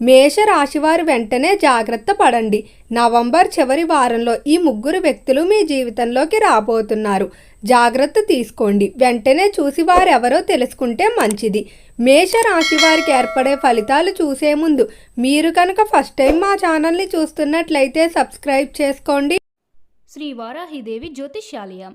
మేష రాశివారు వెంటనే జాగ్రత్త పడండి. నవంబర్ చివరి వారంలో ఈ ముగ్గురు వ్యక్తులు మీ జీవితంలోకి రాబోతున్నారు. జాగ్రత్త తీసుకోండి. వెంటనే చూసి వారెవరో తెలుసుకుంటే మంచిది. మేష రాశి వారికి ఏర్పడే ఫలితాలు చూసే ముందు మీరు కనుక ఫస్ట్ టైం మా ఛానల్ని చూస్తున్నట్లయితే సబ్స్క్రైబ్ చేసుకోండి. శ్రీ వారాహిదేవి జ్యోతిష్యాలయం.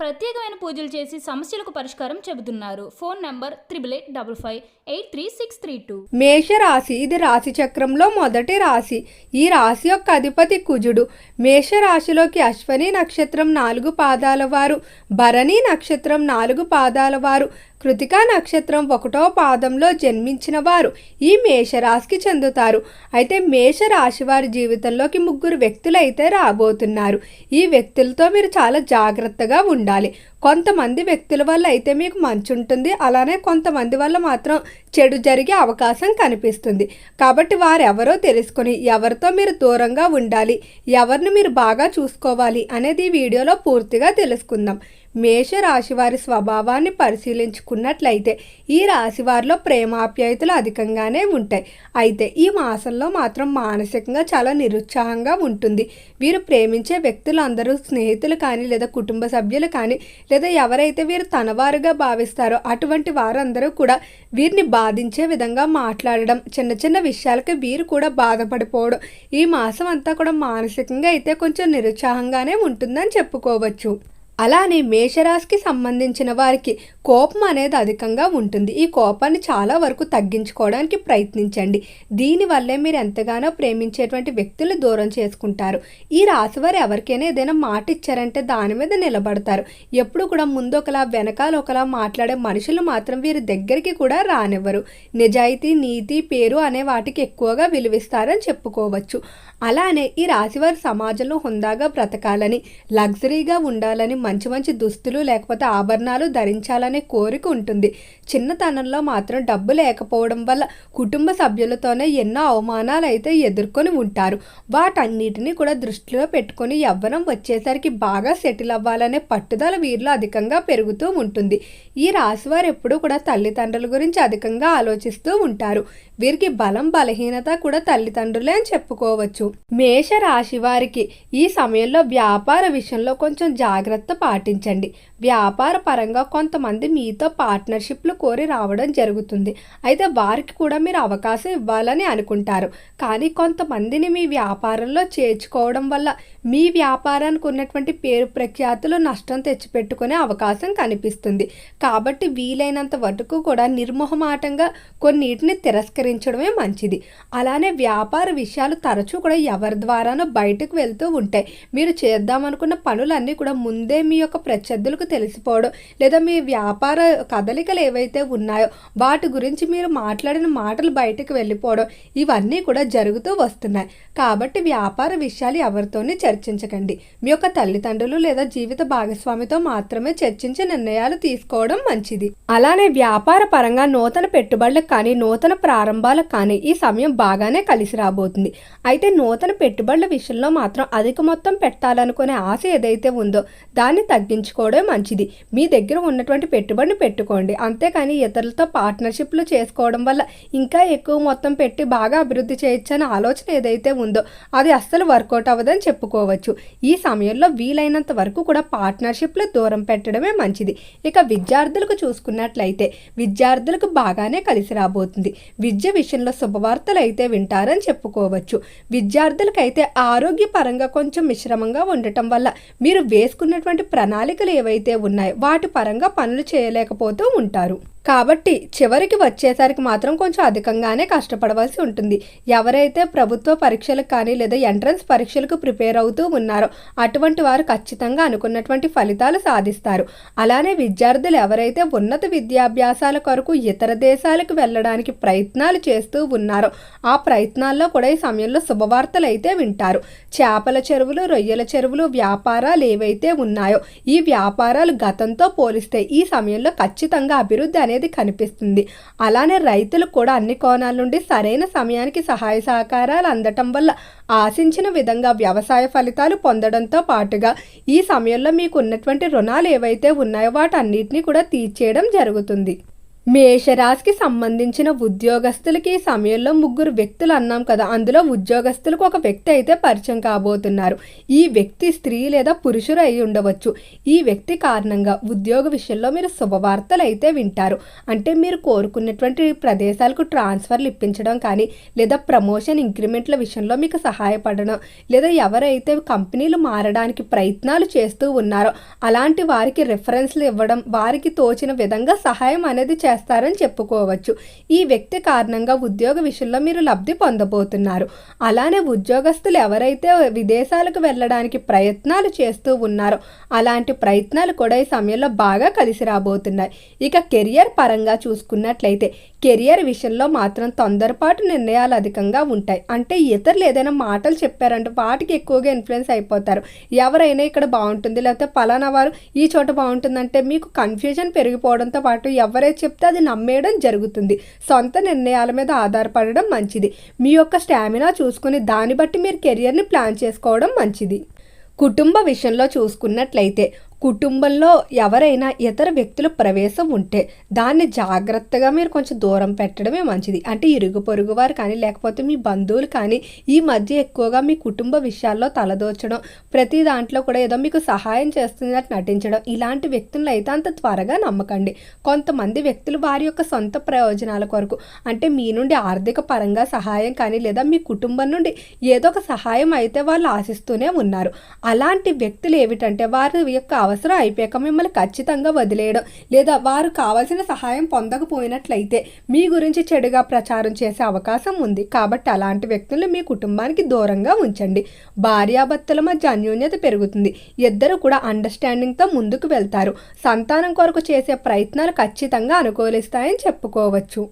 ప్రత్యేకమైన పూజలు చేసి సమస్యలకు పరిష్కారం చెబుతున్నారు. Phone number triple eight double five eight three six three two. మేష రాశి ఇది రాశి చక్రంలో మొదటి రాశి. ఈ రాశి యొక్క అధిపతి కుజుడు. మేష రాశిలోకి అశ్వని నక్షత్రం నాలుగు పాదాల వారు. భరణి నక్షత్రం నాలుగు పాదాల వారు. కృతికా నక్షత్రం ఒకటో పాదంలో జన్మించిన వారు. ఈ మేషరాశికి చెందుతారు. అయితే మేషరాశి వారి జీవితంలోకి ముగ్గురు వ్యక్తులైతే రాబోతున్నారు. ఈ వ్యక్తులతో మీరు చాలా జాగ్రత్తగా ఉండాలి. కొంతమంది వ్యక్తుల వల్ల అయితే మీకు మంచి ఉంటుంది. అలానే కొంతమంది వల్ల మాత్రం చెడు జరిగే అవకాశం కనిపిస్తుంది. కాబట్టి వారెవరో తెలుసుకొని ఎవరితో మీరు దూరంగా ఉండాలి ఎవరిని మీరు బాగా చూసుకోవాలి అనేది ఈ వీడియోలో పూర్తిగా తెలుసుకుందాం. మేష రాశి వారి స్వభావాన్ని పరిశీలించుకున్నట్లయితే ఈ రాశి వారిలో ప్రేమాప్యాయతలు అధికంగానే ఉంటాయి. అయితే ఈ మాసంలో మాత్రం మానసికంగా చాలా నిరుత్సాహంగా ఉంటుంది. వీరు ప్రేమించే వ్యక్తులు అందరూ స్నేహితులు కానీ లేదా కుటుంబ సభ్యులు కానీ లేదా ఎవరైతే వీరు తనవారుగా భావిస్తారో అటువంటి వారందరూ కూడా వీరిని బాధించే విధంగా మాట్లాడడం చిన్న చిన్న విషయాలకి వీరు కూడా బాధపడిపోవడం ఈ మాసం అంతా కూడా మానసికంగా అయితే కొంచెం నిరుత్సాహంగానే ఉంటుందని చెప్పుకోవచ్చు. అలానే మేషరాశికి సంబంధించిన వారికి కోపం అనేది అధికంగా ఉంటుంది. ఈ కోపాన్ని చాలా వరకు తగ్గించుకోవడానికి ప్రయత్నించండి. దీనివల్లే మీరు ఎంతగానో ప్రేమించేటువంటి వ్యక్తులు దూరం చేసుకుంటారు. ఈ రాశి వారు ఎవరికైనా ఏదైనా మాట ఇచ్చారంటే దాని మీద నిలబడతారు. ఎప్పుడు కూడా ముందు ఒకలా వెనకాల ఒకలా మాట్లాడే మనుషులు మాత్రం వీరి దగ్గరికి కూడా రానివ్వరు. నిజాయితీ నీతి పేరు అనే వాటికి ఎక్కువగా విలువిస్తారని చెప్పుకోవచ్చు. అలానే ఈ రాశివారు సమాజంలో హుందాగా బ్రతకాలని లగ్జరీగా ఉండాలని మంచి మంచి దుస్తులు లేకపోతే ఆభరణాలు ధరించాలనే కోరిక ఉంటుంది. చిన్నతనంలో మాత్రం డబ్బు లేకపోవడం వల్ల కుటుంబ సభ్యులతోనే ఎన్నో అవమానాలు అయితే ఎదుర్కొని ఉంటారు. వాటన్నిటిని కూడా దృష్టిలో పెట్టుకొని యవ్వనం వచ్చేసరికి బాగా సెటిల్ అవ్వాలనే పట్టుదల వీరిలో అధికంగా పెరుగుతూ ఉంటుంది. ఈ రాశివారు ఎప్పుడూ కూడా తల్లిదండ్రుల గురించి అధికంగా ఆలోచిస్తూ ఉంటారు. వీరికి బలం బలహీనత కూడా తల్లిదండ్రులే అని చెప్పుకోవచ్చు. మేష రాశి వారికి ఈ సమయంలో వ్యాపార విషయంలో కొంచెం జాగ్రత్త పాటించండి. వ్యాపార పరంగా కొంతమంది మీతో పార్ట్నర్షిప్లు కోరి రావడం జరుగుతుంది. అయితే వారికి కూడా మీరు అవకాశం ఇవ్వాలని అనుకుంటారు. కానీ కొంతమందిని మీ వ్యాపారంలో చేర్చుకోవడం వల్ల మీ వ్యాపారానికి ఉన్నటువంటి పేరు ప్రఖ్యాతులు నష్టం తెచ్చిపెట్టుకునే అవకాశం కనిపిస్తుంది. కాబట్టి వీలైనంత వరకు కూడా నిర్మోహమాటంగా కొన్నిటిని తిరస్కరించడమే మంచిది. అలానే వ్యాపార విషయాలు తరచూ కూడా ఎవరి ద్వారానో బయటకు వెళ్తూ ఉంటాయి. మీరు చేద్దామనుకున్న పనులన్నీ కూడా ముందే మీ యొక్క ప్రత్యర్థులకు తెలిసిపోవడం లేదా మీ వ్యాపార కదలికలు ఏవైతే ఉన్నాయో వాటి గురించి మీరు మాట్లాడిన మాటలు బయటకు వెళ్ళిపోవడం ఇవన్నీ కూడా జరుగుతూ వస్తున్నాయి. కాబట్టి వ్యాపార విషయాలు ఎవరితోనే చర్చించకండి. మీ యొక్క తల్లిదండ్రులు లేదా జీవిత భాగస్వామితో మాత్రమే చర్చించి నిర్ణయాలు తీసుకోవడం మంచిది. అలానే వ్యాపార పరంగా నూతన పెట్టుబడులకు కానీ నూతన ప్రారంభాలకు కానీ ఈ సమయం బాగానే కలిసి రాబోతుంది. అయితే నూతన పెట్టుబడుల విషయంలో మాత్రం అధిక మొత్తం పెట్టాలనుకునే ఆశ ఏదైతే ఉందో దాన్ని తగ్గించుకోవడం మంచిది. మీ దగ్గర ఉన్నటువంటి పెట్టుబడిని పెట్టుకోండి. అంతేకాని ఇతరులతో పార్ట్నర్షిప్లు చేసుకోవడం వల్ల ఇంకా ఎక్కువ మొత్తం పెట్టి బాగా అభివృద్ధి చేయొచ్చని ఆలోచన ఏదైతే ఉందో అది అస్సలు వర్కౌట్ అవ్వదని చెప్పుకోవచ్చు. ఈ సమయంలో వీలైనంత వరకు కూడా పార్ట్నర్షిప్లు దూరం పెట్టడమే మంచిది. ఇక విద్యార్థులకు చూసుకున్నట్లయితే విద్యార్థులకు బాగానే కలిసి రాబోతుంది. విద్య విషయంలో శుభవార్తలు అయితే వింటారని చెప్పుకోవచ్చు. విద్యార్థులకైతే ఆరోగ్యపరంగా కొంచెం మిశ్రమంగా ఉండటం వల్ల మీరు వేసుకున్నటువంటి ప్రణాళికలు ఏవైతే ఉన్నాయి వాటి పరంగా పనులు చేయలేకపోతూ ఉంటారు. కాబట్టి చివరికి వచ్చేసరికి మాత్రం కొంచెం అధికంగానే కష్టపడవలసి ఉంటుంది. ఎవరైతే ప్రభుత్వ పరీక్షలకు కానీ లేదా ఎంట్రన్స్ పరీక్షలకు ప్రిపేర్ అవుతూ ఉన్నారో అటువంటి వారు ఖచ్చితంగా అనుకున్నటువంటి ఫలితాలు సాధిస్తారు. అలానే విద్యార్థులు ఎవరైతే ఉన్నత విద్యాభ్యాసాల కొరకు ఇతర దేశాలకు వెళ్ళడానికి ప్రయత్నాలు చేస్తూ ఉన్నారో ఆ ప్రయత్నాల్లో కూడా ఈ సమయంలో శుభవార్తలు అయితే వింటారు. చేపల చెరువులు రొయ్యల చెరువులు వ్యాపారాలు ఏవైతే ఉన్నాయో ఈ వ్యాపారాలు గతంతో పోలిస్తే ఈ సమయంలో ఖచ్చితంగా అభివృద్ధి అనేది కనిపిస్తుంది. అలానే రైతులు కూడా అన్ని కోణాల నుండి సరైన సమయానికి సహాయ సహకారాలు అందటం వల్ల ఆశించిన విధంగా వ్యవసాయ ఫలితాలు పొందడంతో పాటుగా ఈ సమయంలో మీకు ఉన్నటువంటి రుణాలు ఏవైతే ఉన్నాయో వాటన్నిటిని కూడా తీర్చేయడం జరుగుతుంది. మేషరాశికి సంబంధించిన ఉద్యోగస్తులకి ఈ సమయంలో ముగ్గురు వ్యక్తులు అన్నాం కదా. అందులో ఉద్యోగస్తులకు ఒక వ్యక్తి అయితే పరిచయం కాబోతున్నారు. ఈ వ్యక్తి స్త్రీ లేదా పురుషుడు అయి ఉండవచ్చు. ఈ వ్యక్తి కారణంగా ఉద్యోగ విషయంలో మీరు శుభవార్తలు అయితే వింటారు. అంటే మీరు కోరుకున్నటువంటి ప్రదేశాలకు ట్రాన్స్ఫర్లు ఇప్పించడం కానీ లేదా ప్రమోషన్ ఇంక్రిమెంట్ల విషయంలో మీకు సహాయపడడం లేదా ఎవరైతే కంపెనీలు మారడానికి ప్రయత్నాలు చేస్తూ ఉన్నారో అలాంటి వారికి రిఫరెన్స్లు ఇవ్వడం వారికి తోచిన విధంగా సహాయం అనేది చేస్తారు. చేస్తారని చెప్పుకోవచ్చు. ఈ వ్యక్తి కారణంగా ఉద్యోగ విషయంలో మీరు లబ్ధి పొందబోతున్నారు. అలానే ఉద్యోగస్తులు ఎవరైతే విదేశాలకు వెళ్ళడానికి ప్రయత్నాలు చేస్తూ ఉన్నారో అలాంటి ప్రయత్నాలు కూడా ఈ సమయంలో బాగా కలిసి రాబోతున్నాయి. ఇక కెరియర్ పరంగా చూసుకున్నట్లయితే కెరియర్ విషయంలో మాత్రం తొందరపాటు నిర్ణయాలు అధికంగా ఉంటాయి. అంటే ఇతరులు ఏదైనా మాటలు చెప్పారంటే వాటికి ఎక్కువగా ఇన్ఫ్లుయెన్స్ అయిపోతారు. ఎవరైనా ఇక్కడ బాగుంటుంది లేకపోతే పలానా వారు ఈ చోట బాగుంటుందంటే మీకు కన్ఫ్యూజన్ పెరిగిపోవడంతో పాటు ఎవరైతే చెప్తే అది నమ్మేయడం జరుగుతుంది. సొంత నిర్ణయాల మీద ఆధారపడడం మంచిది. మీ యొక్క స్టామినా చూసుకుని దాన్ని బట్టి మీరు కెరియర్ని ప్లాన్ చేసుకోవడం మంచిది. కుటుంబ విషయంలో చూసుకున్నట్లయితే కుటుంబంలో ఎవరైనా ఇతర వ్యక్తుల ప్రవేశం ఉంటే దాన్ని జాగ్రత్తగా మీరు కొంచెం దూరం పెట్టడమే మంచిది. అంటే ఇరుగు పొరుగు వారు కానీ లేకపోతే మీ బంధువులు కానీ ఈ మధ్య ఎక్కువగా మీ కుటుంబ విషయాల్లో తలదోచడం ప్రతి దాంట్లో కూడా ఏదో మీకు సహాయం చేస్తున్నట్టు నటించడం ఇలాంటి వ్యక్తులను అయితే అంత త్వరగా నమ్మకండి. కొంతమంది వ్యక్తులు వారి యొక్క సొంత ప్రయోజనాల కొరకు అంటే మీ నుండి ఆర్థిక పరంగా సహాయం కానీ లేదా మీ కుటుంబం నుండి ఏదో ఒక సహాయం అయితే వాళ్ళు ఆశిస్తూనే ఉన్నారు. అలాంటి వ్యక్తులు ఏమిటంటే వారి యొక్క అవసరం అయిపోయాక మిమ్మల్ని ఖచ్చితంగా వదిలేయడం లేదా వారు కావాల్సిన సహాయం పొందకపోయినట్లయితే మీ గురించి చెడుగా ప్రచారం చేసే అవకాశం ఉంది. కాబట్టి అలాంటి వ్యక్తులను మీ కుటుంబానికి దూరంగా ఉంచండి. భార్యాభర్తల మధ్య అన్యోన్యత పెరుగుతుంది. ఇద్దరు కూడా అండర్స్టాండింగ్తో ముందుకు వెళ్తారు. సంతానం కొరకు చేసే ప్రయత్నాలు ఖచ్చితంగా అనుకూలిస్తాయని చెప్పుకోవచ్చు.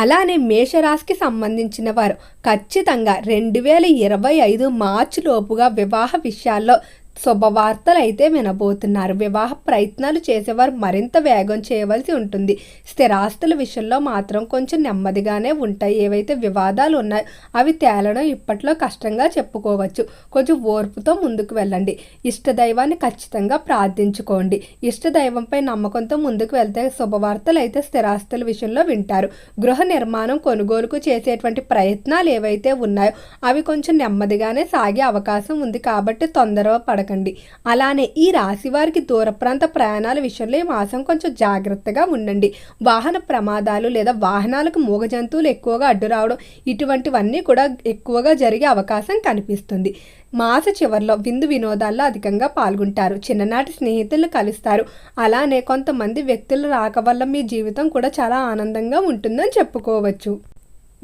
అలానే మేషరాశికి సంబంధించిన వారు ఖచ్చితంగా రెండు వేల ఇరవై ఐదు మార్చి లోపుగా వివాహ విషయాల్లో శుభవార్తలు అయితే వినబోతున్నారు. వివాహ ప్రయత్నాలు చేసేవారు మరింత వేగం చేయవలసి ఉంటుంది. స్థిరాస్తుల విషయంలో మాత్రం కొంచెం నెమ్మదిగానే ఉంటాయి. ఏవైతే వివాదాలు ఉన్నాయో అవి తేలడం ఇప్పట్లో కష్టంగా చెప్పుకోవచ్చు. కొంచెం ఓర్పుతో ముందుకు వెళ్ళండి. ఇష్టదైవాన్ని ఖచ్చితంగా ప్రార్థించుకోండి. ఇష్టదైవంపై నమ్మకంతో ముందుకు వెళ్తే శుభవార్తలు అయితే స్థిరాస్తుల విషయంలో వింటారు. గృహ నిర్మాణం కొనుగోలుకు చేసేటువంటి ప్రయత్నాలు ఏవైతే ఉన్నాయో అవి కొంచెం నెమ్మదిగానే సాగే అవకాశం ఉంది. కాబట్టి తొందర పడకండి అలానే ఈ రాశి వారికి దూర ప్రాంత ప్రయాణాల విషయంలో ఈ మాసం కొంచెం జాగ్రత్తగా ఉండండి. వాహన ప్రమాదాలు లేదా వాహనాలకు మూగ జంతువులు ఎక్కువగా అడ్డు రావడం ఇటువంటివన్నీ కూడా ఎక్కువగా జరిగే అవకాశం కనిపిస్తుంది. మాస చివరిలో విందు వినోదాల్లో అధికంగా పాల్గొంటారు. చిన్ననాటి స్నేహితులు కలుస్తారు. అలానే కొంతమంది వ్యక్తులు రాక వల్ల మీ జీవితం కూడా చాలా ఆనందంగా ఉంటుందని చెప్పుకోవచ్చు.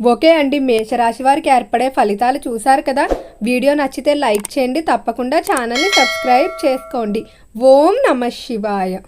ఓకే అండి. మేషరాశి వారికి ఏర్పడే ఫలితాలు చూశారు కదా? వీడియో నచ్చితే లైక్ చేయండి. తప్పకుండా ఛానల్ని సబ్స్క్రైబ్ చేసుకోండి. ఓం నమ శివాయ.